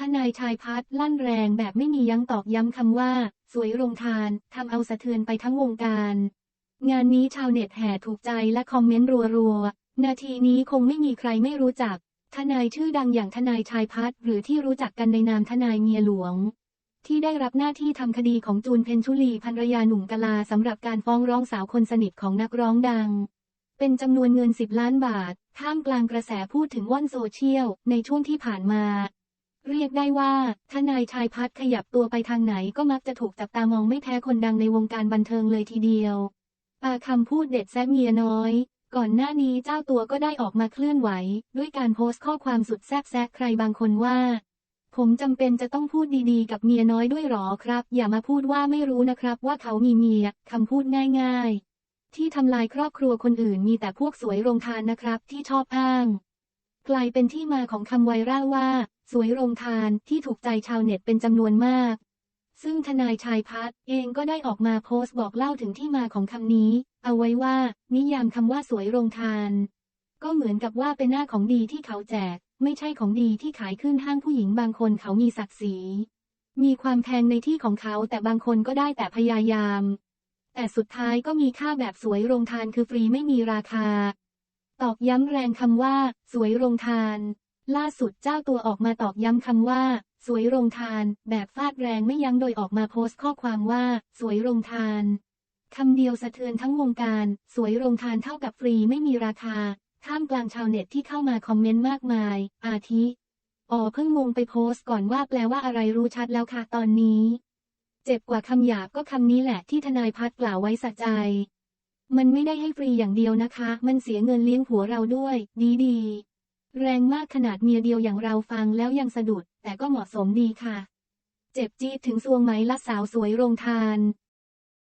ทนายชายพัฒน์ลั่นแรงแบบไม่มียั้งตอกย้ำคำว่า สวยโรงทานทำเอาสะเทือนไปทั้งวงการ งานนี้ชาวเน็ตแห่ถูกใจและคอมเมนต์รัวๆ นาทีนี้คงไม่มีใครไม่รู้จัก ทนายชื่อดังอย่างทนายชายพัฒน์หรือที่รู้จักกันในนามทนายเมียหลวง ที่ได้รับหน้าที่ทำคดีของจูนเพนชุลีภรรยาหนุ่มกลาสำหรับการฟ้องร้องสาวคนสนิทของนักร้องดัง เป็นจำนวนเงิน 10 ล้านบาทท่ามกลางกระแสพูดถึงว่อนโซเชียลในช่วงที่ผ่านมา เรียกได้ว่าทนายชายพัฒน์ขยับตัวไปทางไหนก็มักจะถูกจับตามองไม่แพ้คนดังในวงการบันเทิงเลยทีเดียว ปาคำพูดเด็ดแซะเมียน้อย ก่อนหน้านี้เจ้าตัวก็ได้ออกมาเคลื่อนไหว ด้วยการโพสต์ข้อความสุดแซ่บแซะใครบางคนว่า ผมจำเป็นจะต้องพูดดีๆ กับเมียน้อยด้วยหรอครับ อย่ามาพูดว่าไม่รู้นะครับว่าเขามีเมียคำพูดง่าย ๆ ที่ทำลายครอบครัวคนอื่นมีแต่พวกสวยโรงทานนะครับที่ชอบอ้าง กลายเป็นที่มาของคำไวรัลว่า สวยโรงทานที่ถูกใจชาวเน็ตเป็นจำนวนมาก ซึ่งทนายชายพัฒน์เองก็ได้ออกมาโพสต์บอกเล่าถึงที่มาของคำนี้ เอาไว้ว่า นิยามคำว่าสวยโรงทาน ก็เหมือนกับว่าเป็นหน้าของดีที่เขาแจก ไม่ใช่ของดีที่ขายขึ้นห้างผู้หญิงบางคนเขามีศักดิ์ศรีมีความแพงในที่ของเขาแต่บางคนก็ได้แต่พยายาม แต่สุดท้ายก็มีค่าแบบสวยโรงทานคือฟรีไม่มีราคา ตอกย้ำแรงคำว่า สวยโรงทาน ล่าสุดเจ้าตัวออกมาตอกย้ำคำว่า สวยโรงทาน แบบฟาดแรงไม่ยั้งโดยออกมาโพสต์ข้อความว่า สวยโรงทานคำเดียวสะเทือนทั้งวงการ สวยโรงทานเท่ากับฟรีไม่มีราคา ท่ามกลางชาวเน็ตที่เข้ามาคอมเมนต์มากมาย อาทิ อ๋อเพิ่งงงไปโพสต์ก่อนว่าแปลว่าอะไรรู้ชัดแล้วค่ะตอนนี้ เจ็บกว่าคำหยาบก็คำนี้แหละที่ทนายพัฒน์กล่าวไว้สะใจ มันไม่ได้ให้ฟรีอย่างเดียวนะคะ มันเสียเงินเลี้ยงผัวเราด้วย ดีดี แรงมากขนาดเมียเดียวอย่างเราฟังแล้วยังสะดุด แต่ก็เหมาะสมดีค่ะ เจ็บจี๊ดถึงซวงไหมละสาวสวยโรงทาน